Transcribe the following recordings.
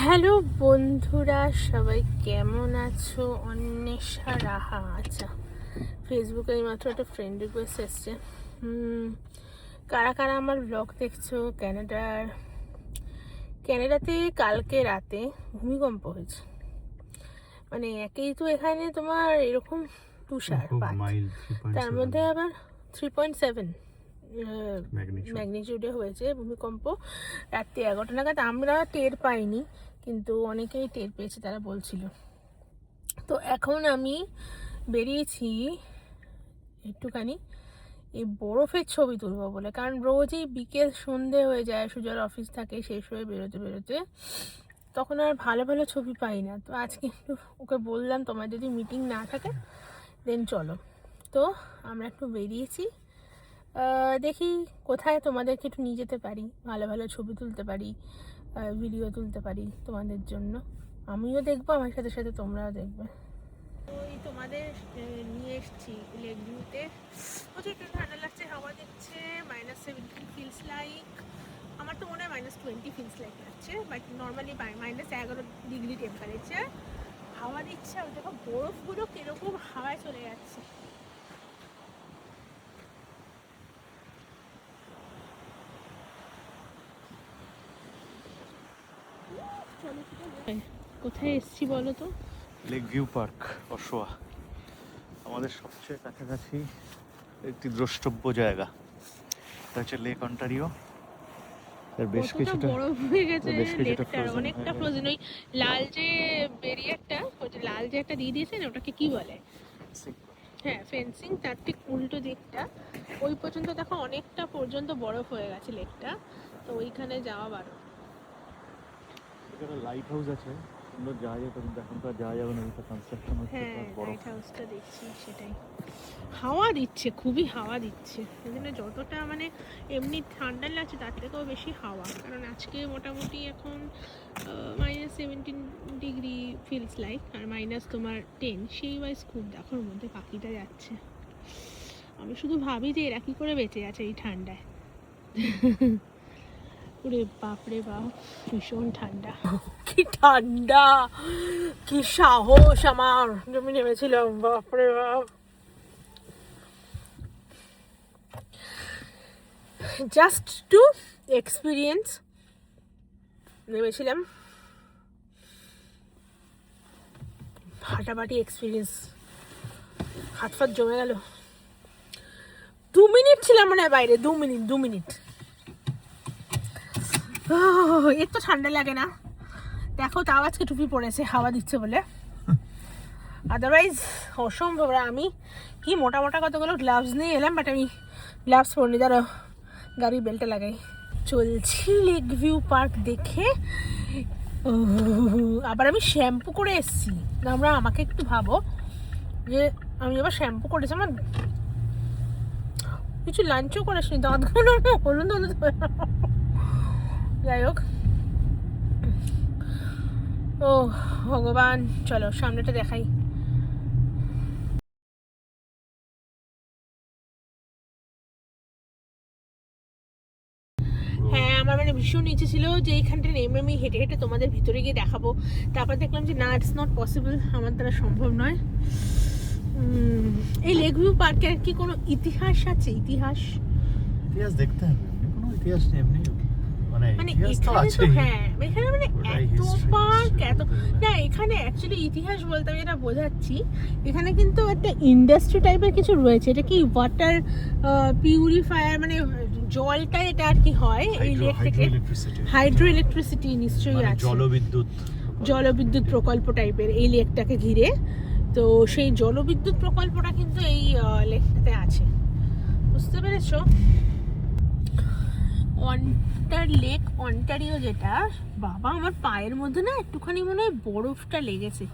Hello বন্ধুরা সবাই কেমন আছো? অন্বেষা রাহা আচ্ছা ফেসবুকে এইমাত্র একটা ফ্রেন্ড রিকোয়েস্ট এসছে। কারা কারা আমার ব্লগ দেখছ? ক্যানাডার ক্যানাডাতে কালকে রাতে ভূমিকম্প হয়েছে। মানে একেই তো এখানে তোমার এরকম তুষার তার মধ্যে আবার থ্রি পয়েন্ট সেভেন ম্যাগনিটিউড ম্যাগনিটিউডে হয়েছে ভূমিকম্প। রাত্রি এগারোটা নাগাদ আমরা টের পাইনি। কিন্তু অনেকেই টের পেয়েছে, তারা বলছিল। তো এখন আমি বেরিয়েছি একটুখানি এই বরফের ছবি তুলবো বলে। কারণ রোজই বিকেল সন্ধে হয়ে যায়, সুজল অফিস থাকে, শেষ হয়ে বেরোতে বেরোতে। তখন আর ভালো ভালো ছবি পাই না। তো আজকে একটু ওকে বললাম, তোমার যদি মিটিং না থাকে দেন চলো। তো আমরা একটু বেরিয়েছি। দেখি কোথায় তোমাদেরকে একটু নিয়ে যেতে পারি, ভালো ভালো ছবি তুলতে পারি। ভিডিও তুলতে পারি তোমাদের জন্য। আমিও দেখব, আমার সাথে সাথে তোমরাও দেখবে। ওই তোমাদের নিয়ে এসছি লেক প্রচুর একটু ঠান্ডা লাগছে, হাওয়া দিচ্ছে মাইনাস সেভেন্টিন ফিলস লাইক আমার তো মনে হয় মাইনাস টোয়েন্টি ফিলস লাইক লাগছে বাট নর্মালি মাইনাস এগারো ডিগ্রি টেম্পারেচার হাওয়া দিচ্ছে, আর দেখো বরফগুলো কীরকম হাওয়ায় চলে যাচ্ছে। কোথায় এসছি বলো তো? লেক ভিউ পার্ক অশোয়া আমাদের সবচেয়ে কাছাকাছি একটি দ্রষ্টব্য জায়গা। এটা হচ্ছে লেক অন্টারিও এর বেশ কিছুটা বরফ হয়ে গেছে কিছুটা অনেকটা ফ্রোজেন ওই লাল যে বেরিয়ারটা ওই যে লাল যে একটা দিয়ে দিয়েছে না ওটাকে কি বলে? হ্যাঁ ফেন্সিং তার ঠিক উল্টো দিকটা। ওই পর্যন্ত দেখো অনেকটা পর্যন্ত বরফ হয়ে গেছে লেকটা তো ওইখানে যাওয়া বারো এখানে লাইট হাউস আছে। সুন্দর যাওয়া যায় কিন্তু এখন তো যাওয়া যাবে না এটা কনস্ট্রাকশন হচ্ছে হ্যাঁ বড় লাইট হাউসটা দেখছি সেটাই। হাওয়া দিচ্ছে খুবই হাওয়া দিচ্ছে। এই জন্য যতটা মানে এমনি ঠান্ডা লাগছে তার থেকেও বেশি হাওয়া। কারণ আজকে মোটামুটি এখন minus seventeen degree feels like আর মাইনাস তোমার টেন সেই ওয়াইজ খুব দেখো ওর মধ্যে পাখিটা যাচ্ছে। আমি শুধু ভাবি যে এরা কি করে বেঁচে আছে এই ঠান্ডায়। ওরে বাপরে বাপ, ভীষণ ঠান্ডা। কি ঠান্ডা, কি সাহস আমার। জমি নেমেছিলাম, বাপরে বাপ। জাস্ট টু এক্সপিরিয়েন্স নেমেছিলাম। ফাটাফাটি এক্সপিরিয়েন্স হাত ফাত জমে গেল। দু মিনিট ছিলাম মানে বাইরে, দু মিনিট দু মিনিট। এর তো ঠান্ডা লাগে না। দেখো, তাও আজকে টুপি পরেছে, হাওয়া দিচ্ছে বলে। আদারওয়াইজ অসম্ভব আমি কি মোটা মোটা কতগুলো গ্লাভস নিয়ে এলাম বাট আমি গ্লাভস পরিনি। দাঁড়ো গাড়ির বেল্টে লাগাই। চলছি লেক ভিউ পার্ক দেখে। আবার আমি শ্যাম্পু করে এসেছি। আমরা আমাকে একটু ভাবো যে আমি আবার শ্যাম্পু করেছি, আমার কিছু লাঞ্চও করিসনি। দাঁতগুলো হলুদ হলুদ যাই হোক। ও, ভগবান, চলো সামনেটা দেখাই। হ্যাঁ আমার মানে ভীষণ ইচ্ছে ছিল যে এইখানটা নেমে আমি হেঁটে হেঁটে তোমাদের ভিতরে গিয়ে দেখাবো। তারপর দেখলাম যে না ইটস নট পসিবল আমার দ্বারা সম্ভব নয়। এই লেক ভিউ পার্কের কি কোনো ইতিহাস আছে? ইতিহাস? ইতিহাস দেখতে হবে কোনো ইতিহাস নেই মানে মানে ইতিহাস তো এখানে আছে হ্যাঁ এখানে মানে এত পার্ক এত না এখানে অ্যাকচুয়ালি ইতিহাস বলতে আমি যেটা বোঝাচ্ছি এখানে কিন্তু একটা ইন্ডাস্ট্রি টাইপের কিছু রয়েছে এটা কি ওয়াটার পিউরিফায়ার মানে জলটা এটা আর কি হয় এই হাইড্রো লেক থেকে। হাইড্রো ইলেকট্রিসিটি হাইড্রো ইলেকট্রিসিটি নিশ্চয়ই মানে আছে। জলবিদ্যুৎ জলবিদ্যুৎ প্রকল্প টাইপের এই লেকটাকে ঘিরে। তো সেই জলবিদ্যুৎ প্রকল্পটা কিন্তু এই লেকটাতে আছে। বুঝতে পেরেছ? অন্টার লেক, অন্টারিও যেটা, বাবা, আমার পায়ের মধ্যে না একটুখানি মনে হয় বরফটা লেগেছে।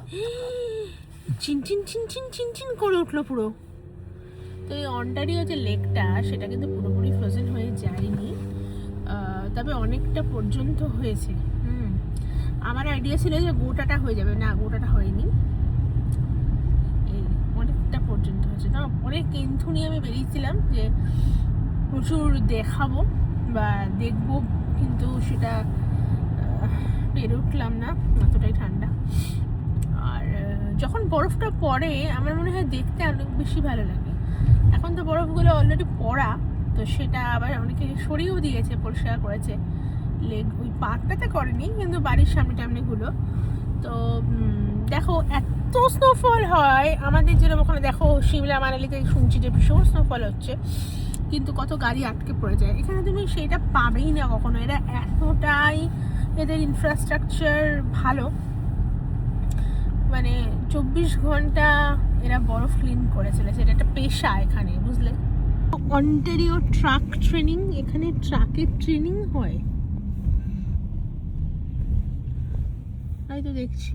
চিন চিন চিন চিন চিন চিন করে উঠল পুরো। তো এই অন্টারিও যে লেকটা, সেটা কিন্তু পুরোপুরি ফ্রোজেন হয়ে যায়নি। তবে অনেকটা পর্যন্ত হয়েছে। হুম। আমার আইডিয়া ছিল যে গোটাটা হয়ে যাবে। না, গোটাটা হয়নি। এই অনেকটা পর্যন্ত হয়েছে। না অনেক কেন্থু নিয়ে আমি বেরিয়েছিলাম যে প্রচুর দেখাবো। দেখব, কিন্তু সেটা পেরে উঠলাম না, অতটাই ঠান্ডা। আর যখন বরফটা পড়ে, আমার মনে হয় দেখতে অনেক বেশি ভালো লাগে। এখন তো বরফগুলো অলরেডি পড়া, তো সেটা আবার অনেকে সরিয়েও দিয়েছে, পরিষ্কার করেছে। লেগ, ওই পার্কটাতে করেনি, কিন্তু বাড়ির সামনে টামনেগুলো তো দেখো, এত স্নোফল হয়, আমাদের যেরকম ওখানে দেখো সিমলা মানালিতে শুনছি যে ভীষণ স্নোফল হচ্ছে। কিন্তু কত গাড়ি আটকে পড়ে যায়। এখানে তুমি সেটা পাবেই না কখনো। এরা এতটাই এদের ইনফ্রাস্ট্রাকচার ভালো। মানে চব্বিশ ঘণ্টা এরা বরফ ক্লিন করে চলেছে। এটা একটা পেশা এখানে, বুঝলে? অন্টারিও ট্রাক ট্রেনিং এখানে ট্রাকের ট্রেনিং হয়। তাই তো দেখছি।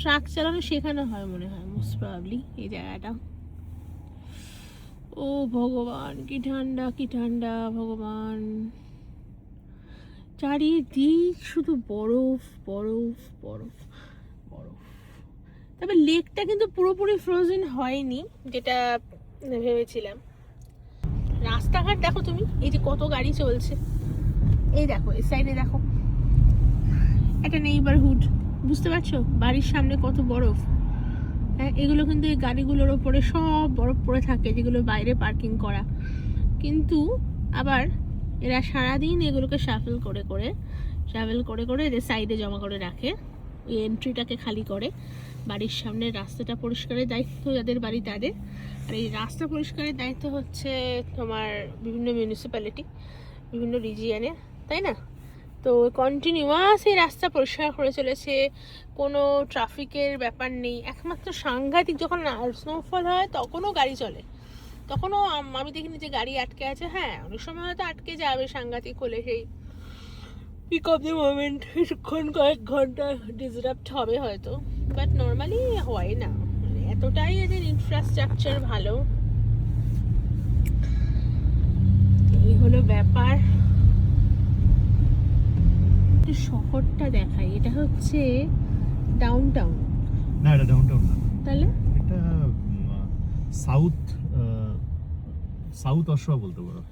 ট্রাক চালানো শেখানো হয় মনে হয় মোস্ট প্রবাবলি এই জায়গাটা। ও ভগবান, কি ঠান্ডা কি ঠান্ডা, ভগবান। চারিদিক শুধু বরফ বরফ বরফ বরফ। তবে লেকটা কিন্তু পুরোপুরি ফ্রোজেন হয়নি, যেটা ভেবেছিলাম। রাস্তাঘাট দেখো তুমি, এই যে কত গাড়ি চলছে। এই দেখো, এই সাইডে দেখো। একটা নেইবারহুড বুঝতে পারছ? বাড়ির সামনে কত বরফ। হ্যাঁ এগুলো কিন্তু এই গাড়িগুলোর ওপরে সব বরফ পড়ে থাকে যেগুলো বাইরে পার্কিং করা। কিন্তু আবার এরা সারাদিন এগুলোকে শাফেল করে করে ট্রাভেল করে করে এদের সাইডে জমা করে রাখে। ওই এন্ট্রিটাকে খালি করে। বাড়ির সামনে রাস্তাটা পরিষ্কারের দায়িত্ব যাদের, বাড়ি তাদের। আর এই রাস্তা পরিষ্কারের দায়িত্ব হচ্ছে তোমার বিভিন্ন মিউনিসিপ্যালিটি বিভিন্ন রিজিয়নের তাই না? তো কন্টিনিউয়াস এই রাস্তা পরিষ্কার করে চলেছে, কোনো ট্রাফিকের ব্যাপার নেই। একমাত্র সাংঘাতিক যখন স্নোফল হয়, তখনও গাড়ি চলে। তখনও আম- দেখিনি যে গাড়ি আটকে আছে। হ্যাঁ অনেক সময় হয়তো আটকে যাবে সাংঘাতিক হলে সেই পিক অফ দ্য মোমেন্ট কিছুক্ষণ কয়েক ঘণ্টা ডিসরাপ্ট হবে হয়তো। বাট নর্মালি হয় না। মানে এতটাই এদের ইনফ্রাস্ট্রাকচার ভালো। এই হলো ব্যাপার। একটু শহরটা দেখাই। এটা হচ্ছে ডাউন টাউন না এটা ডাউন টাউন না। তাহলে? এটা সাউথ সাউথ অশোয়া বলতে পারো।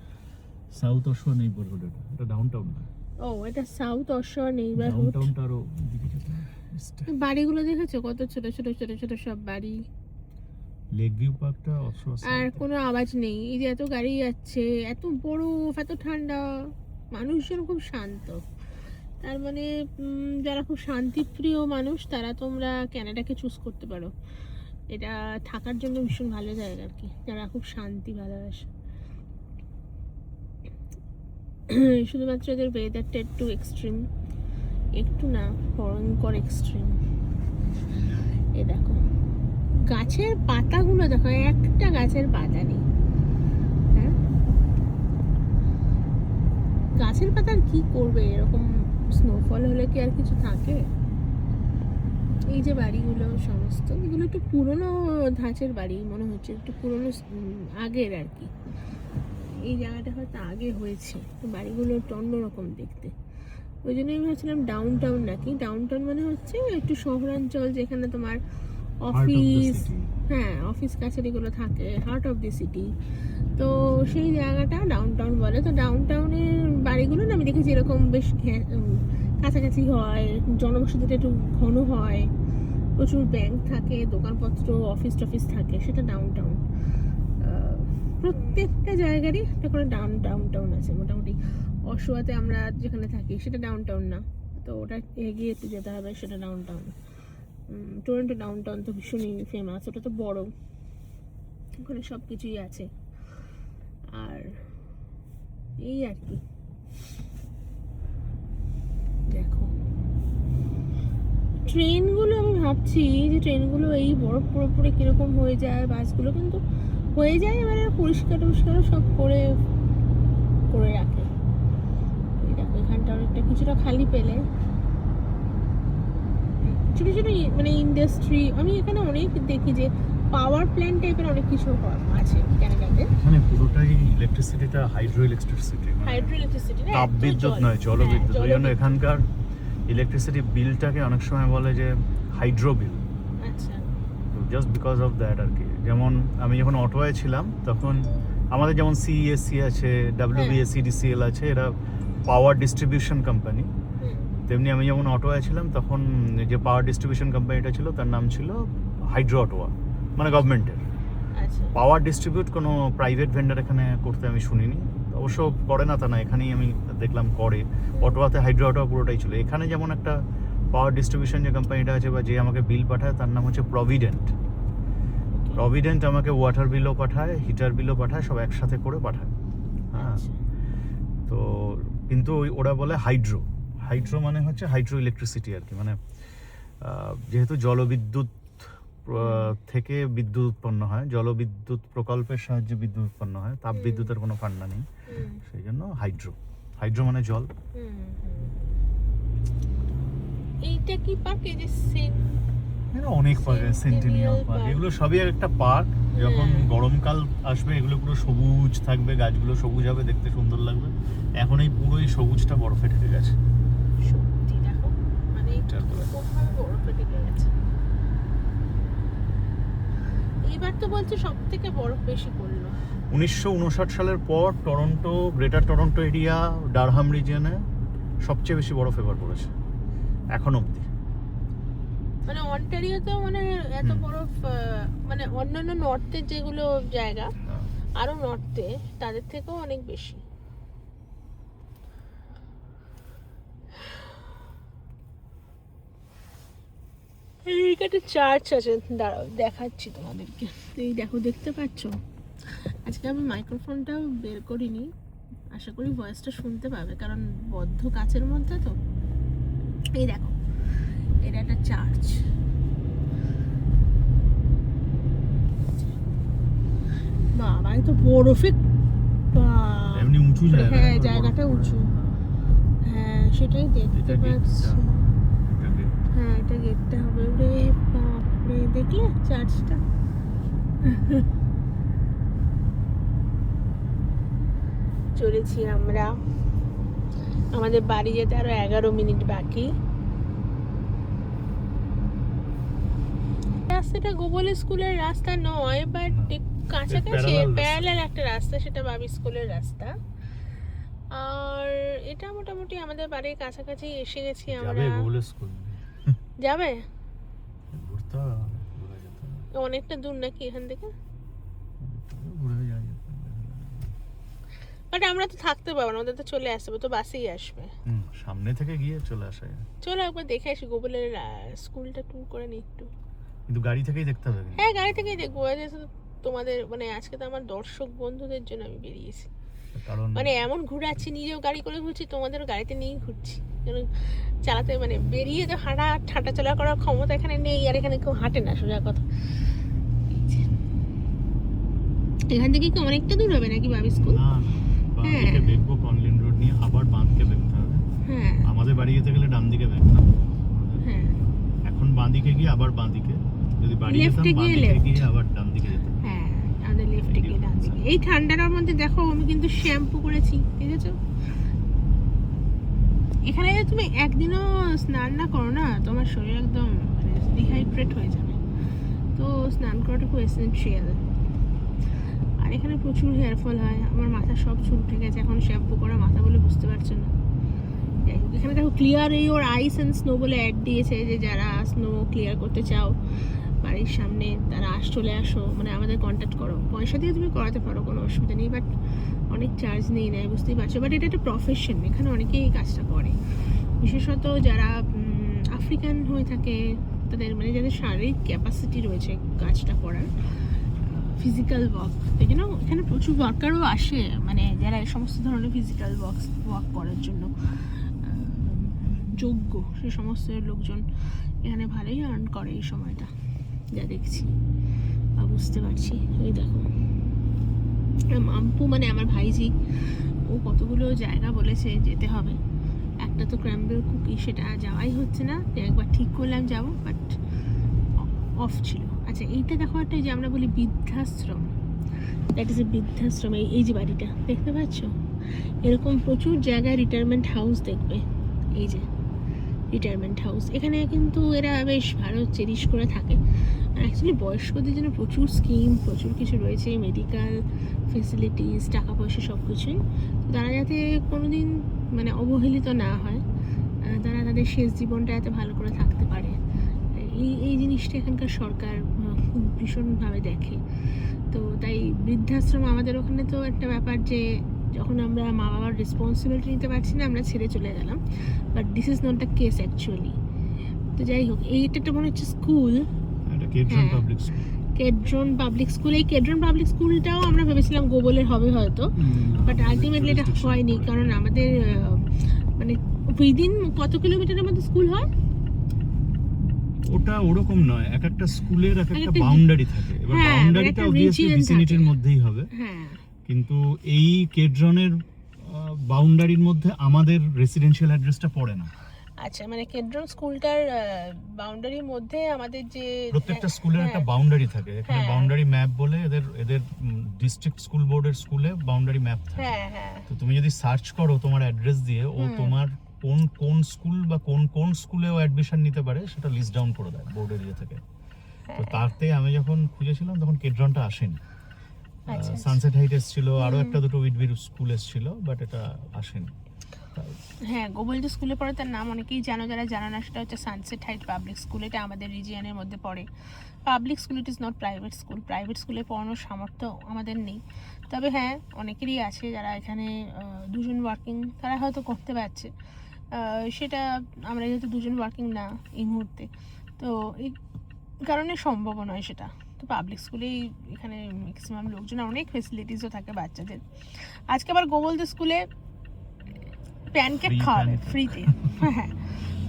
সাউথ অশোয়া নেইবারহুড এটা। এটা ডাউন টাউন না। ও এটা সাউথ অশোর ডাউন নেইবারহুড টাউনটা আরও। বাড়িগুলো দেখেছ? কত ছোট ছোট ছোট ছোট সব বাড়ি। লেক ভিউ পার্কটা অশোয়া আর কোনো আওয়াজ নেই। এই যে এত গাড়ি যাচ্ছে এত বরফ এত ঠান্ডা। মানুষজন খুব শান্ত। তার মানে যারা খুব শান্তিপ্রিয় মানুষ, তারা তোমরা ক্যানাডাকে চুজ করতে পারো। এটা থাকার জন্য ভীষণ ভালো জায়গা আর কি, যারা খুব শান্তি ভালোবাসে। শুধুমাত্র এদের ওয়েদারটা একটু এক্সট্রিম একটু না, ভয়ঙ্কর এক্সট্রিম এ দেখো, গাছের পাতাগুলো দেখো, একটা গাছের পাতা নেই। হ্যাঁ? গাছের পাতা আর কি করবে এরকম স্নোফল হলে কি আর কিছু থাকে? এই যে বাড়িগুলো সমস্ত, এগুলো একটু পুরনো ধাঁচের বাড়ি মনে হচ্ছে, একটু পুরনো আগের আর কি। এই জায়গাটা হয়তো আগে হয়েছে, তো বাড়িগুলো একটু অন্যরকম দেখতে। ওই জন্য আমি ভাবছিলাম ডাউন টাউন নাকি? ডাউন টাউন মানে হচ্ছে একটু শহরাঞ্চল যেখানে তোমার অফিস হ্যাঁ অফিস কাছারিগুলো থাকে হার্ট অফ দি সিটি তো সেই জায়গাটা ডাউন টাউন বলে। তো ডাউন টাউনের বাড়িগুলো না আমি দেখেছি এরকম বেশ কাছাকাছি হয় জনবসতিটা একটু ঘন হয় প্রচুর ব্যাংক থাকে দোকানপত্র অফিস টফিস থাকে সেটা ডাউন টাউন প্রত্যেকটা জায়গারই একটা করে ডাউন ডাউন টাউন আছে। মোটামুটি অশোয়াতে আমরা যেখানে থাকি সেটা ডাউন টাউন না। তো ওটা এগিয়ে একটু যেতে হবে সেটা down town Toronto down town তো ভীষণই ফেমাস ওটা তো বড়। ওখানে সব কিছুই আছে। আর এই আর কি। দেখো। ট্রেনগুলো আমি ভাবছি যে ট্রেনগুলো এই বরফ পুরোপুরি কীরকম হয়ে যায় বাসগুলো, কিন্তু হয়ে যায় এবারে পরিষ্কার টরিষ্কার সব করে করে রাখে। দেখো, এখানটা অনেকটা কিছুটা খালি পেলে। ছোট ছোট মানে ইন্ডাস্ট্রি আমি এখানে অনেক দেখি যে পাওয়ার প্ল্যান্ট টাইপের অনেক কিছু আছে ক্যানাডাতে। এখানে পুরোটাই ইলেকট্রিসিটিটা হাইড্রো ইলেকট্রিসিটি হাইড্রো ইলেকট্রিসিটি তাপ বিদ্যুৎ নয় জলবিদ্যুৎ ওই জন্য এখানকার ইলেকট্রিসিটি বিলটাকে অনেক সময় বলে যে হাইড্রো বিল আচ্ছা। জাস্ট বিকজ অফ দ্যাট আর কি। যেমন আমি যখন অটোয়ায় ছিলাম তখন আমাদের যেমন সিএসসি আছে ডাব্লিউবিএসসিডিসিএল আছে এরা পাওয়ার ডিস্ট্রিবিউশন কোম্পানি তেমনি আমি যখন অটোয়ায় ছিলাম তখন যে পাওয়ার ডিস্ট্রিবিউশন কোম্পানিটা ছিল তার নাম ছিল হাইড্রো অটোয়া মানে গভর্নমেন্টের পাওয়ার ডিস্ট্রিবিউট কোনো প্রাইভেট ভেন্ডার এখানে করতে আমি শুনিনি। অবশ্য করে না তা না এখানেই আমি দেখলাম করে। অটোয়াতে হাইড্রো অটোয়া পুরোটাই ছিল। এখানে যেমন একটা পাওয়ার ডিস্ট্রিবিউশন যে কোম্পানিটা আছে বা যে আমাকে বিল পাঠায় তার নাম হচ্ছে প্রভিডেন্ট প্রভিডেন্ট আমাকে ওয়াটার বিলও পাঠায় হিটার বিলও পাঠায় সব একসাথে করে পাঠায়। হ্যাঁ। আচ্ছা। তো কিন্তু ওই- ওরা বলে হাইড্রো হাইড্রো মানে হচ্ছে হাইড্রো ইলেকট্রিসিটি আর কি মানে যেহেতু জলবিদ্যুৎ থেকে বিদ্যুৎ উৎপন্ন হয় জলবিদ্যুৎ প্রকল্পের সাহায্যে বিদ্যুৎ উৎপন্ন হয় তাপ বিদ্যুতের কোনো ফান্ডা নেই। সেই জন্য হাইড্রো। হাইড্রো মানে জল। এইটা কি পার্ক? এই যে অনেক পার্ক সেন্টিনিয়াল পার্ক। এগুলো সবই একটা পার্ক। যখন হ্যাঁ। গরমকাল আসবে এগুলো পুরো সবুজ থাকবে গাছগুলো সবুজ হবে দেখতে সুন্দর লাগবে। এখন এই পুরোই সবুজটা বরফে ঢেকে গেছে। গেছে? এইবার তো বলছে সব থেকে বরফ বেশি পড়ল উনিশশো উনষাট সালের পর Toronto greater Toronto area Durham রিজিয়নে সবচেয়ে বেশি বরফ এবার পড়েছে এখন অবধি। মানে অন্টারিওতেও মানে এত বরফ মানে অন্যান্য নর্থের যেগুলো জায়গা আরও নর্থে তাদের থেকেও অনেক বেশি। এইখানে চার্চ আছে। দাঁড়াও দেখাচ্ছি তোমাদেরকে। এই দেখো দেখতে পাচ্ছ? আজকে আমি মাইক্রোফোনটাও বের করিনি। আশা করি ভয়েসটা শুনতে পাবে কারণ বদ্ধ কাচের মধ্যে তো। এই দেখো এটা একটা চার্চ বাবা তো বরফে এমনি উঁচু জায়গা হ্যাঁ জায়গাটা উঁচু। হ্যাঁ সেটাই দেখতে পাচ্ছি। হ্যাঁ এটা গেটটা হবে। রে বাপরে দেখলে চার্চটা চলেছি আমরা। আমাদের বাড়ি যেতে আরও এগারো মিনিট বাকি। রাস্তাটা গোবল স্কুলের রাস্তা নয় বাট কাছাকাছি parallel প্যারালাল একটা রাস্তা সেটা বাবি স্কুলের রাস্তা। আর এটা মোটামুটি আমাদের বাড়ির কাছাকাছি এসে গেছি আমরা। Google school. যাবে। অনেকটা দূর নাকি এখান থেকে। বাট আমরা তো থাকতে পারব না ওদের তো চলে আসবে তো বাসেই আসবে। সামনে থেকে গিয়ে চলে আসা চলো একবার দেখে আসি গোবলের স্কুলটা ট্যুর করে নি একটু। কিন্তু গাড়ি থেকেই দেখতে হবে হ্যাঁ গাড়ি থেকেই দেখব। তোমাদের মানে আজকে তো আমার দর্শক বন্ধুদের জন্য আমি বেরিয়েছি। কারণ মানে এমন ঘুরাচ্ছি নিজেও গাড়ি করে ঘুরছি তোমাদেরও গাড়িতে নিয়েই ঘুরছি। চালাতে মানে বেরিয়ে তো হাঁটা হাঁটা চলা করার ক্ষমতা এখানে নেই আর এখানে কেউ হাঁটে না সোজা কথা। এখান থেকে কি অনেকটা দূর হবে নাকি বাবি স্কুল? হ্যাঁ। দিকে বেঁকবো কনলিন রোড নিয়ে আবার বাঁ দিকে বেঁকতে হবে। হ্যাঁ। আমাদের বাড়ি যেতে গেলে ডান দিকে বেঁকতাম হ্যাঁ। এখন বাঁ দিকে গিয়ে আবার বাঁ দিকে। যদি বাড়ি যেতাম এ বাঁ দিকে গিয়ে আবার ডান দিকে যেতাম হ্যাঁ আমাদের লেফটে গিয়ে ডান দিকে এই ঠান্ডাটার মধ্যে দেখো আমি কিন্তু শ্যাম্পু করেছি ঠিক আছে এখানে তুমি একদিনও স্নান না করো না, তোমার শরীর একদম মানে ডিহাইড্রেট হয়ে যাবে। তো স্নান করাটা খুব এসেন্সিয়াল আর এখানে প্রচুর হেয়ার ফল হয়, আমার মাথা সব চুল উঠে গেছে, এখন শ্যাম্পু করা মাথা বলে বুঝতে পারছ না। এখানে দেখো ক্লিয়ার এই ওর আইস অ্যান্ড স্নো বলে অ্যাড দিয়েছে, যে যারা স্নো ক্লিয়ার করতে চাও বাড়ির সামনে তারা আস, চলে আসো মানে আমাদের কন্ট্যাক্ট করো। পয়সা দিয়ে তুমি করাতে পারো, কোনো অসুবিধা নেই বাট অনেক চার্জ নেই, নেয়, বুঝতেই পারছ। বাট এটা একটা প্রফেশন এখানে অনেকেই এই কাজটা করে। বিশেষত যারা আফ্রিকান হয়ে থাকে, তাদের মানে যাদের শারীরিক ক্যাপাসিটি রয়েছে কাজটা করার ফিজিক্যাল ওয়ার্ক এই জন্য এখানে প্রচুর ওয়ার্কারও আসে মানে যারা এই সমস্ত ধরনের ফিজিক্যাল ওয়ার্ক ওয়ার্ক করার জন্য যোগ্য, সে সমস্ত লোকজন এখানে ভালোই আর্ন করে এই সময়টা। যা দেখছি। বা বুঝতে পারছি। এই দেখো। আর মাম্পু মানে আমার ভাইজি। ও কতগুলো জায়গা বলেছে যেতে হবে। একটা তো ক্র্যাম্বেল কুকি, সেটা যাওয়াই হচ্ছে না। একবার ঠিক করলাম যাব, বাট অফ ছিল। আচ্ছা এইটা দেখো একটা যে আমরা বলি বৃদ্ধাশ্রম। দ্যাট ইজ এ বৃদ্ধাশ্রম। এই এই যে বাড়িটা, দেখতে পাচ্ছ? এরকম প্রচুর জায়গায় রিটায়ারমেন্ট হাউস দেখবে। এই যে রিটায়ারমেন্ট হাউস এখানে কিন্তু এরা বেশ ভালো চেরিশ করে থাকে। অ্যাকচুয়ালি বয়স্কদের জন্য প্রচুর স্কিম প্রচুর কিছু রয়েছে মেডিকেল ফেসিলিটিস টাকা পয়সা সব কিছুই তারা যাতে কোনো দিন মানে অবহেলিত না হয় তারা তাদের শেষ জীবনটা এত ভালো করে থাকতে পারে। এই এই জিনিসটা এখানকার সরকার খুব ভীষণভাবে দেখে। তো তাই বৃদ্ধাশ্রম আমাদের ওখানে তো একটা ব্যাপার যে, যখন আমরা মা বাবার রেসপন্সিবিলিটি নিতে পারছি না, আমরা ছেড়ে চলে গেলাম। But this is not the case actually তো যাই হোক, এইটা একটা মনে হচ্ছে school Kedron. Public school Kedron public school এই কেড্রন পাবলিক স্কুলটাও আমরা ভেবেছিলাম গোবলের হবে হয়তো বাট আলটিমেটলি এটা হয়নি কারণ আমাদের মানে উইদিন কত কিলোমিটারের মধ্যে স্কুল হয়? ওটা ওরকম নয় এক একটা স্কুলের এক একটা বাউন্ডারি থাকে। এবার বাউন্ডারিটা অবভিয়াসলি ভিসিনিটির মধ্যেই হবে। হ্যাঁ। কিন্তু এই কেড্রনের বাউন্ডারির মধ্যে আমাদের রেসিডেন্সিয়াল অ্যাড্রেসটা পড়ে না। আচ্ছা মানে কেড্রন স্কুলটার বাউন্ডারির মধ্যে আমাদের যে প্রত্যেকটা স্কুলের একটা হ্যাঁ। বাউন্ডারি থাকে। এখানে হ্যাঁ। বাউন্ডারি ম্যাপ বলে এদের এদের ডিস্ট্রিক্ট স্কুল বোর্ডের স্কুলে বাউন্ডারি ম্যাপ থাকে। হ্যাঁ হ্যাঁ। তো তুমি যদি সার্চ করো তোমার অ্যাড্রেস দিয়ে ও তোমার কোন কোন স্কুল বা কোন কোন স্কুলে ও অ্যাডমিশন নিতে পারে সেটা লিস্ট ডাউন করে দেয় বোর্ডের ইয়ে থেকে। তো হ্যাঁ। তাতে আমি যখন খুঁজেছিলাম তখন কেড্রনটা আসেনি। আচ্ছা, সানসেট হাইট এসেছিল আরও একটা দুটো উইডবির স্কুল এসেছিল বাট এটা আসেনি। হ্যাঁ গোবল যে স্কুলে পড়ে, তার নাম অনেকেই জানো, যারা জানো না, সেটা হচ্ছে সানসেট হাইট পাবলিক স্কুল এটা আমাদের রিজিয়নের মধ্যে পড়ে। Public school it is not private school private স্কুলে পড়ানোর সামর্থ্য আমাদের নেই। তবে হ্যাঁ অনেকেরই আছে যারা এখানে দুজন ওয়ার্কিং তারা হয়তো করতে পারছে। সেটা আমরা যেহেতু দুজন ওয়ার্কিং না এই মুহূর্তে, তো এই কারণে সম্ভব নয় সেটা। তো পাবলিক স্কুলেই এখানে ম্যাক্সিমাম লোকজন, অনেক ফেসিলিটিসও থাকে বাচ্চাদের। আজকে আবার গোবলদের স্কুলে প্যানকেক খাওয়াবে ফ্রিতে হ্যাঁ।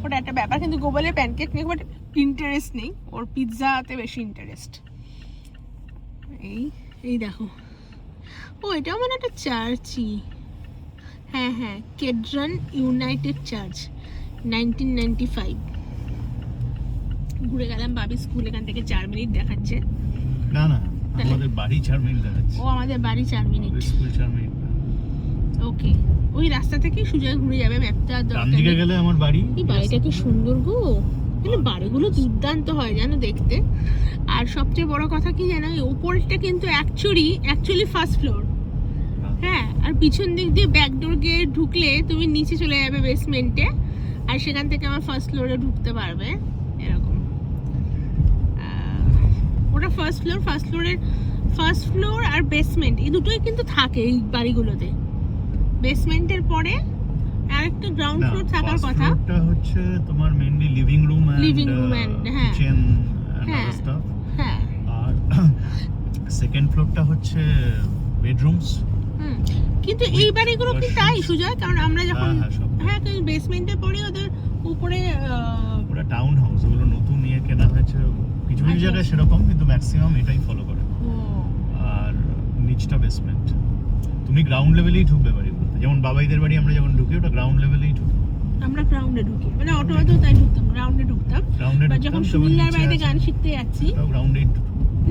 ওটা একটা ব্যাপার কিন্তু গোবলের প্যানকেক নিয়ে বাট ইন্টারেস্ট নেই। ওর পিৎজাতে বেশি ইন্টারেস্ট এই এই দেখো। ও এটাও মানে একটা চার্চই হ্যাঁ হ্যাঁ Kedron united church nineteen ninety five ঘুরে গেলাম বাবি স্কুল এখান থেকে চার মিনিট দেখাচ্ছে। না না? আমাদের বাড়ি চার মিনিট দেখাচ্ছে। ও আমাদের বাড়ি চার মিনিট। স্কুল চার মিনিট। ওকে। ওই রাস্তা থেকে সোজা ঘুরে যাবে ম্যাপটা দরকার দিকে গেলে আমার বাড়ি? এই বাড়িটা কি সুন্দর গো। কিন্তু বাড়িগুলো দুর্দান্ত হয় জানো দেখতে। আর সবচেয়ে বড় কথা কি জানো এই উপরটা কিন্তু অ্যাকচুয়ালি অ্যাকচুয়ালি ফার্স্ট ফ্লোর হ্যাঁ আর পিছন দিক দিয়ে ব্যাকডোর গিয়ে ঢুকলে তুমি নিচে চলে যাবে বেসমেন্টে আর সেখান থেকে আমার ফার্স্ট ফ্লোরে ঢুকতে পারবে এরকম। ওটা ফার্স্ট ফ্লোর ফার্স্ট ফ্লোরের ফার্স্ট ফ্লোর আর বেসমেন্ট এই দুটোই কিন্তু থাকে এই বাড়িগুলোতে। বেসমেন্টের পরে আরেকটা গ্রাউন্ড ফ্লোর থাকার কথা floor টা হচ্ছে তোমার mainly living room and Living room and, হ্যাঁ। কিচেন এন্ড হ্যাঁ। স্টাফ হ্যাঁ আর সেকেন্ড ফ্লোরটা হচ্ছে বেডরুমস কিন্তু এই বাড়িগুলো কি। তাই সুজয় কারণ আমরা যখন হ্যাঁ, সব। হ্যাঁ বেসমেন্টে পড়ে ওদের উপরে ওটা টাউন হাউস ওগুলো নতুন নিয়ে কেনা হয়েছে কিছু কিছু আচ্ছা, জায়গায় আচ্ছা। সেরকম কিন্তু ম্যাক্সিমাম এটাই ফলো করে আর নিচটা বেসমেন্ট তুমি গ্রাউন্ড লেভেলেই ঢুকবে বাড়িগুলোতে যেমন বাবাইদের বাড়ি আমরা যখন ঢুকি ওটা গ্রাউন্ড লেভেলেই ঢুকি। আমরা গ্রাউন্ডে ঢুকি। মানে অটোমেতেও তাই ঢুকতাম গ্রাউন্ডে ঢুকতাম। গ্রাউন্ডে বা যখন সুমিল্লার বাড়িতে গান শিখতে যাচ্ছি ওটাও গ্রাউন্ডেই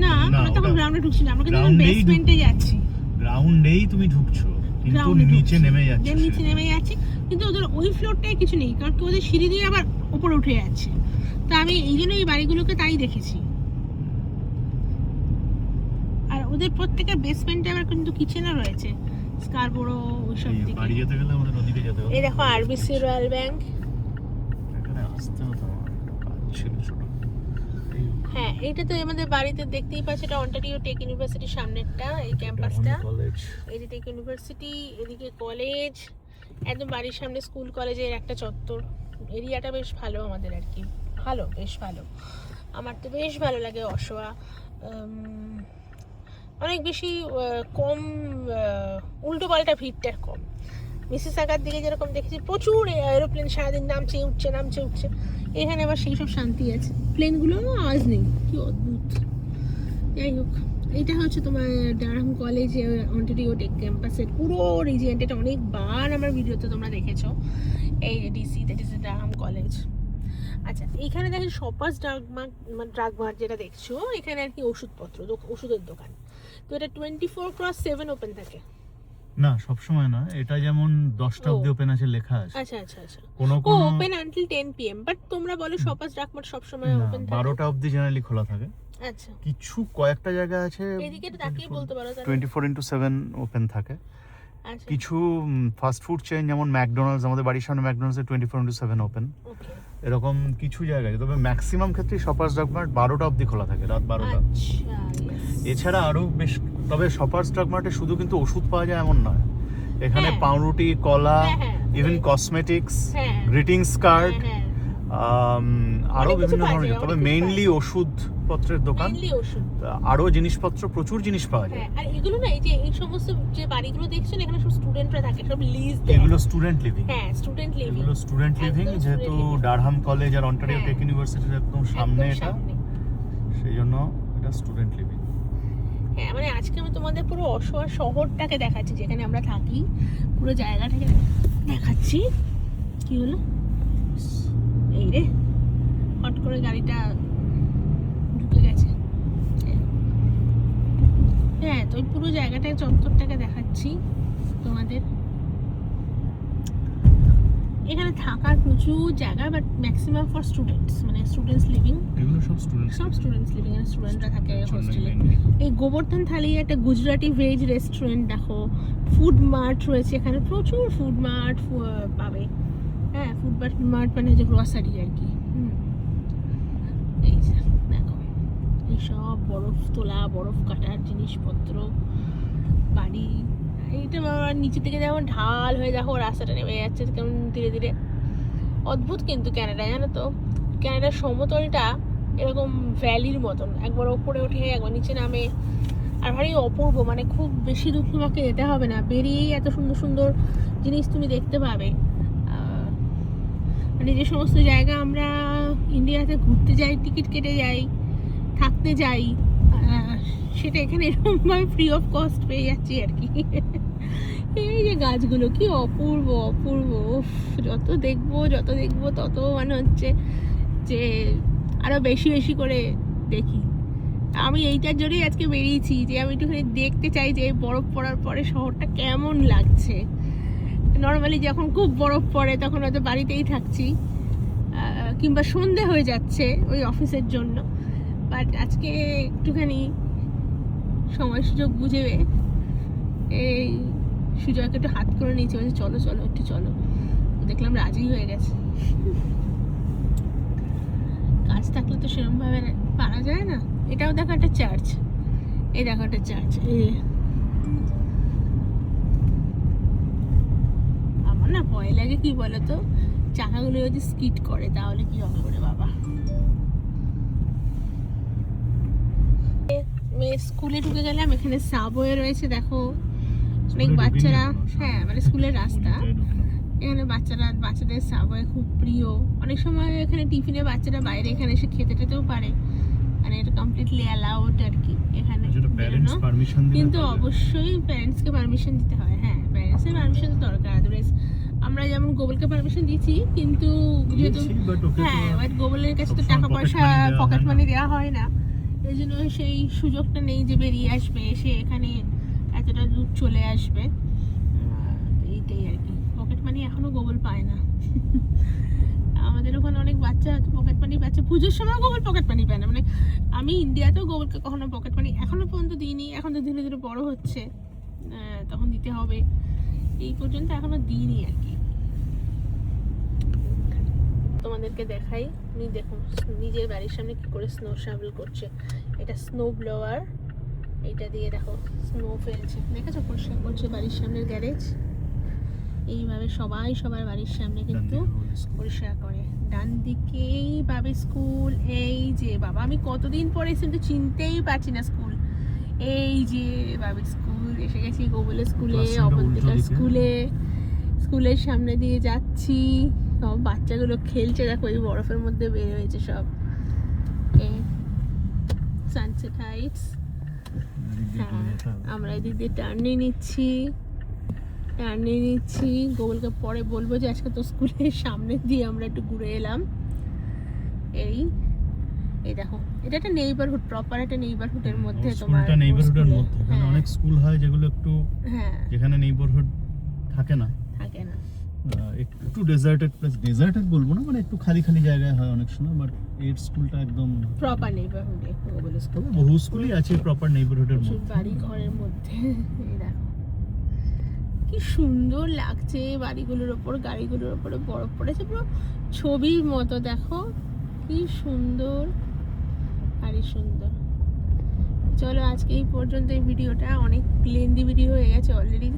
না আমরা তখন গ্রাউন্ডে ঢুকছি না আমরা কিন্তু বেসমেন্টে যাচ্ছি। গ্রাউন্ডেই তুমি ঢুকছো কিন্তু নিচে নেমে যাচ্ছে নিচে নেমে যাচ্ছি কিন্তু ওদের ওই ফ্লোরটায় কিছু নেই কারণ কি ওদের সিঁড়ি দিয়ে আবার উপরে উঠে যাচ্ছে। তা আমি এই জন্য এই বাড়িগুলোকে তাই দেখেছি। আর ওদের প্রত্যেকের বেসমেন্টে আবার কিন্তু কিচেনও রয়েছে। স্কারবোরো ওইসব দিকে। বাড়ি যেতে গেলে আমাদের ওদিকে যেতে হবে। এই দেখো আরবিসি রয়্যাল ব্যাংক এখানে আসতে হতো আমার। ছিল ছোট। হ্যাঁ এইটা তো আমাদের বাড়িতে দেখতেই পাচ্ছি এটা অন্টারিও টেক ইউনিভার্সিটির সামনেরটা এই ক্যাম্পাসটা যে টেক ইউনিভার্সিটি এদিকে কলেজ একদম বাড়ির সামনে স্কুল কলেজের একটা চত্বর। এরিয়াটা বেশ ভালো আমাদের আর কি। ভালো বেশ ভালো। আমার তো বেশ ভালো লাগে অসোয়া। উম, অনেক বেশি কম উল্টো পাল্টা ভিড়টা কম। মিসিস আগার দিকে যেরকম দেখেছি, প্রচুর এরোপ্লেন সারাদিন নামছে, উঠছে নামছে, উঠছে। এখানে আবার সেই সব শান্তি আছে। প্লেনগুলো আওয়াজ নেই, কি অদ্ভুত। যাই হোক, এটা হচ্ছে তোমার ডারহাম কলেজ অন্টারিও টেক ক্যাম্পাসের পুরো রিজিয়েন্ট এটা অনেকবার আমার ভিডিওতে তোমরা দেখেছ। এই DC that is Durham College আচ্ছা এখানে দেখেন Shoppers Drug Mart Drug Mart যেটা দেখছ, এখানে আর কি ওষুধপত্র ওষুধের দোকান। তো এটা twenty four cross seven open থাকে। না সব সময় না। এটা যেমন দশটা ও। অব্দি ওপেন আছে লেখা আছে। আচ্ছা আচ্ছা আচ্ছা। কোনো কোনো open until ten PM but তোমরা বলো সপাস ড্রাগ মার্ট সবসময় না, ওপেন থাকে? বারোটা অবধি জেনারেলি খোলা থাকে। আচ্ছা। কিছু কয়েকটা জায়গা আছে এদিকে তাকিয়ে বলতে পারো তাহলে। Twenty four into seven open থাকে। আচ্ছা। কিছু ফাস্ট ফুড চেইন যেমন ম্যাকডোনাল্ডস আমাদের বাড়ির সামনে McDonald's twenty four into seven open okay এরকম কিছু জায়গায় তবে ম্যাক্সিমাম ক্ষেত্রে শপার্স ড্রাগ মার্ট বারোটা অবধি খোলা থাকে রাত বারোটা আচ্ছা এছাড়া আরও বেশ তবে শপার্স ড্রাগ মার্টে শুধু কিন্তু ওষুধ পাওয়া যায় এমন নয় এখানে হ্যাঁ। পাউরুটি কলা। Even cosmetics. গ্রিটিংস কার্ড হ্যাঁ, হ্যাঁ। আরও বিভিন্ন ধরনের তবে মেইনলি ওষুধপত্রের দোকান। Mainly ওষুধ। আরও জিনিসপত্র প্রচুর জিনিস পাওয়া যায়। হ্যাঁ আর এগুলো না এই যে এই সমস্ত যে বাড়িগুলো দেখছেন এখানে সব স্টুডেন্টরা থাকে সব লিজ এগুলো স্টুডেন্ট লিভিং হ্যাঁ স্টুডেন্ট লিভিং এগুলো স্টুডেন্ট লিভিং যেহেতু ডারহাম কলেজ আর অন্টারিও। টেক ইউনিভার্সিটির একদম সামনে এটা। সেই জন্য এটা স্টুডেন্ট লিভিং হ্যাঁ মানে আজকে আমি তোমাদের পুরো অসহায় শহরটাকে দেখাচ্ছি যেখানে আমরা থাকি। পুরো জায়গাটাকে দেখাচ্ছি। কি হলো? এই রে হট করে গাড়িটা ঢুকে গেছে। হ্যাঁ তো ওই পুরো জায়গাটা চত্বরটাকে দেখাচ্ছি তোমাদের। এখানে থাকার প্রচুর জায়গা বাট ম্যাক্সিমাম ফর স্টুডেন্টস মানে স্টুডেন্টস লিভিং এগুলো সব স্টুডেন্ট সব স্টুডেন্টস লিভিং এর স্টুডেন্টরা থাকে হোস্টেলে এই গোবর্ধন থালি একটা গুজরাটি ভেজ রেস্টুরেন্ট দেখো। ফুড মার্ট রয়েছে এখানে প্রচুর ফুড মার্ট পাবে। হ্যাঁ ফুড মার্ট মানে যে গ্রসারি আর কি। এই যে দেখো এইসব বরফ তোলা বরফ কাটার জিনিসপত্র বাড়ি এইটা আমার নিচে থেকে যেমন ঢাল হয়ে দেখো রাস্তাটা নেমে যাচ্ছে কেমন ধীরে ধীরে। অদ্ভুত কিন্তু ক্যানাডা জানো তো? ক্যানাডার সমতলটা এরকম ভ্যালির মতন। একবার ওপরে ওঠে একবার নিচে নামে। আর ভারী অপূর্ব মানে খুব বেশি দূর তোমাকে যেতে হবে না। বেরিয়েই এত সুন্দর সুন্দর জিনিস তুমি দেখতে পাবে। মানে যে সমস্ত জায়গা আমরা ইন্ডিয়াতে ঘুরতে যাই, টিকিট কেটে যাই, থাকতে যাই সেটা এখানে এরকমভাবে ফ্রি অফ কস্ট পেয়ে যাচ্ছি আর কি। এই যে গাছগুলো কি অপূর্ব অপূর্ব যত দেখব যত দেখব, তত মানে হচ্ছে যে আরও বেশি বেশি করে দেখি। আমি এইটার জন্যই আজকে বেরিয়েছি যে আমি একটুখানি দেখতে চাই যে বরফ পড়ার পরে শহরটা কেমন লাগছে। নর্মালি যখন খুব বরফ পড়ে তখন হয়তো বাড়িতেই থাকছি কিংবা সন্ধে হয়ে যাচ্ছে ওই অফিসের জন্য। বাট আজকে একটুখানি সময় সুযোগ বুঝে এই সুজয়কে একটু হাত করে নিয়েছে, বলছে, চলো চলো, একটু চলো। দেখলাম রাজি হয়ে গেছে। কাজ থাকলে তো সেরকম ভাবে পারা যায় না। এটাও দেখো একটা চার্চ এই দেখো একটা চার্চ এই না ভয় লাগে কি বলতো? চাকাগুলো যদি স্কিট করে তাহলে কি হবে বাবা? মেয়ে স্কুলে ঢুকে গেলাম এখানে সাবওয়ে রয়েছে দেখো। অনেক বাচ্চারা হ্যাঁ মানে স্কুলের রাস্তা। এখানে বাচ্চারা বাচ্চাদের সাবওয়ে খুব প্রিয়। অনেক সময় এখানে টিফিনে বাচ্চারা বাইরে এখানে এসে খেতে টেতেও পারে। মানে এটা কমপ্লিটলি অ্যালাউড আর কি এখানে। কিন্তু অবশ্যই প্যারেন্টসকে পারমিশন দিতে হয় হ্যাঁ প্যারেন্টসের পারমিশন দরকার। আমরা যেমন গোবলকে পারমিশন দিয়েছি কিন্তু যেহেতু হ্যাঁ বাট গোবলের কাছে তো টাকা পয়সা পকেট মানি দেওয়া হয় না। এই জন্য সেই সুযোগটা নেই যে বেরিয়ে আসবে সে এখানে এতটা দূর চলে আসবে। এইটাই আর কি। পকেট মানি এখনও গোবল পায় না। আমাদের ওখানে অনেক বাচ্চা পকেট মানি পাচ্ছে। পুজোর সময় গোবল পকেট মানি পায় না। মানে আমি ইন্ডিয়াতেও গোবলকে কখনো পকেট মানি এখনও পর্যন্ত দিইনি এখন তো ধীরে ধীরে বড় হচ্ছে। তখন দিতে হবে। এই পর্যন্ত এখনও দিইনি আর কি। তোমাদেরকে দেখাই। আমি দেখুন নিজের বাড়ির সামনে কি করে স্নো শাভেল করছে। এটা স্নো ব্লোয়ার এটা দিয়ে দেখো স্নো ফেলছে। দেখেছ? পরিষ্কার করছে বাড়ির সামনের গ্যারেজ এইভাবে সবাই সবার বাড়ির সামনে কিন্তু পরিষ্কার করে। ডান দিকেই বাবে স্কুল এই যে বাবা আমি কতদিন পরে এসে তো চিনতেই পারছি না স্কুল এই যে বাবে স্কুল এসে গেছি গোবলের স্কুলে অবন্তিকা স্কুলে স্কুলের সামনে দিয়ে যাচ্ছি। সব বাচ্চাগুলো খেলছে দেখো এই বরফের মধ্যে বের হয়েছে সব। এই সানসেট হাইটস হ্যাঁ আমরা এদিক দিয়ে টার্ন নিচ্ছি। টার্ন নিচ্ছি। গোগলকে পরে বলব যে আজকে তো স্কুলের সামনে দিয়ে আমরা একটু ঘুরে এলাম। এই এই দেখো এটা একটা নেইবারহুড প্রপার একটা নেইবারহুডের মধ্যে তোমার স্কুলটা নেইবারহুডের মধ্যে। এখানে হ্যাঁ, অনেক স্কুল হয় যেগুলো একটু হ্যাঁ। যেখানে নেইবারহুড থাকে না। থাকে না। একটু ডেজার্টেড প্লাস ডেজার্টেড বলব না মানে একটু খালি খালি জায়গায় হয় অনেক সময় বাট এর স্কুলটা একদম প্রপার নেইবারহুডে তবে বহু স্কুলই আছে প্রপার নেইবারহুডের মধ্যে। বাড়ি ঘরের মধ্যে কি সুন্দর লাগছে বাড়িগুলোর ওপর গাড়িগুলোর ওপরে বরফ পড়েছে পুরো ছবির মতো দেখো। কি সুন্দর আরে সুন্দর। চলো আজকে এই পর্যন্ত এই ভিডিওটা অনেক লেন্দি ভিডিও হয়ে গেছে অলরেডি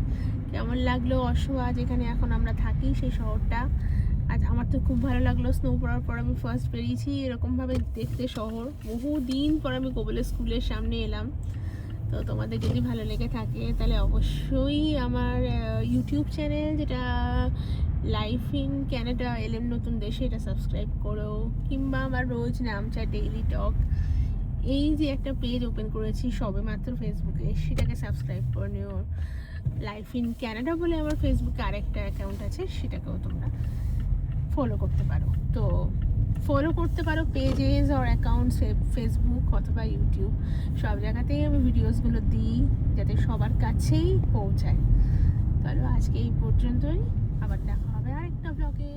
কেমন লাগল অসুয়া যেখানে এখন আমরা থাকি সেই শহরটা। আজ আমার তো খুব ভালো লাগল স্নো পড়ার পর আমি ফার্স্ট বেরিয়েছি, এরকমভাবে দেখতে শহর। বহু দিন পর আমি কোবলে স্কুলের সামনে এলাম। তো তোমাদের যদি ভালো লেগে থাকে, তাহলে অবশ্যই আমার ইউটিউব চ্যানেল যেটা লাইফ ইন ক্যানাডা এলএম নতুন দেশে, এটা সাবস্ক্রাইব করো। কিংবা আমার রোজ নামচা ডেইলি টক এই যে একটা পেজ ওপেন করেছি সবে মাত্র ফেসবুকে সেটাকে সাবস্ক্রাইব করে নিও। লাইফ ইন ক্যানাডা বলে আমার ফেসবুকে আরেকটা অ্যাকাউন্ট আছে, সেটাকেও তোমরা ফলো করতে পারো। তো ফলো করতে পারো পেজেস আর অ্যাকাউন্ট ফেসবুক অথবা ইউটিউব সব জায়গাতেই আমি ভিডিওসগুলো দিই, যাতে সবার কাছেই পৌঁছায়। তাহলে আজকে এই পর্যন্তই, আবার দেখা হবে আরেকটা ব্লগে